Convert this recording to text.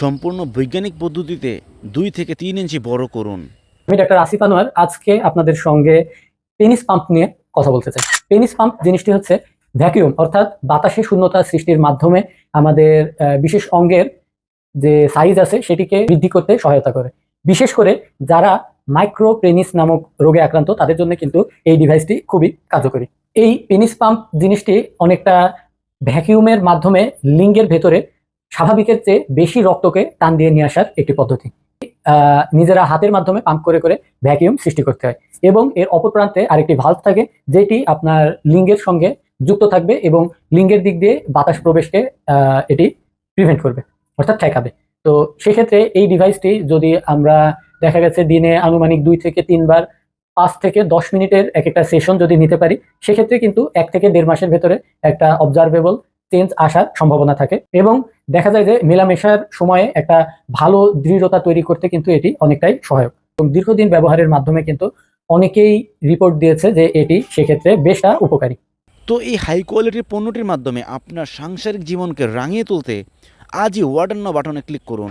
সম্পূর্ণ বৈজ্ঞানিক পদ্ধতিতে দুই থেকে তিন ইঞ্চি বড় করুন। আমি ডাক্তার আসিফ আনোয়ার আজকে আপনাদের সঙ্গে পেনিস পাম্প নিয়ে কথা বলতে চাই। পেনিস পাম্প জিনিসটি হচ্ছে ভ্যাকিউম, অর্থাৎ বাতাসে শূন্যতা সৃষ্টির মাধ্যমে আমাদের বিশেষ অঙ্গের যে সাইজ আছে সেটিকে বৃদ্ধি করতে সহায়তা করে। বিশেষ করে যারা মাইক্রো পেনিস নামক রোগে আক্রান্ত, তাদের জন্য কিন্তু এই ডিভাইসটি খুবই কার্যকরী। এই পেনিস পাম্প জিনিসটি অনেকটা ভ্যাকিউমের মাধ্যমে লিঙ্গের ভেতরে স্বাভাবিকের চেয়ে বেশি রক্তকে টান দিয়ে নিয়ে আসার একটি পদ্ধতি। নিজেরা হাতের মাধ্যমে পাম্প করে করে ভ্যাকিউম সৃষ্টি করতে হয় এবং এর অপর প্রান্তে আরেকটি ভাল্ব থাকে যেটি আপনার লিঙ্গের সঙ্গে যুক্ত থাকবে এবং লিঙ্গের দিক দিয়ে বাতাস প্রবেশকে এটি প্রিভেন্ট করবে, অর্থাৎ ঠেকাবে। তো সেক্ষেত্রে এই ডিভাইসটি যদি আমরা দেখা গেছে দিনে আনুমানিক দুই থেকে তিনবার পাঁচ থেকে দশ মিনিটের এক একটা সেশন যদি নিতে পারি, সেক্ষেত্রে কিন্তু এক থেকে দেড় মাসের ভেতরে একটা অবজারভেবল চেঞ্জ আসার সম্ভাবনা থাকে এবং দেখা যায় যে মেলামেশার সময়ে একটা ভালো দৃঢ়তা তৈরি করতে কিন্তু এটি অনেকটাই সহায়ক। এবং দীর্ঘদিন ব্যবহারের মাধ্যমে কিন্তু অনেকেই রিপোর্ট দিয়েছে যে এটি সেক্ষেত্রে বেশটা উপকারী। তো এই হাই কোয়ালিটির পণ্যটির মাধ্যমে আপনার সাংসারিক জীবনকে রাঙিয়ে তুলতে আজই ওয়ার্ডান্ন বাটনে ক্লিক করুন।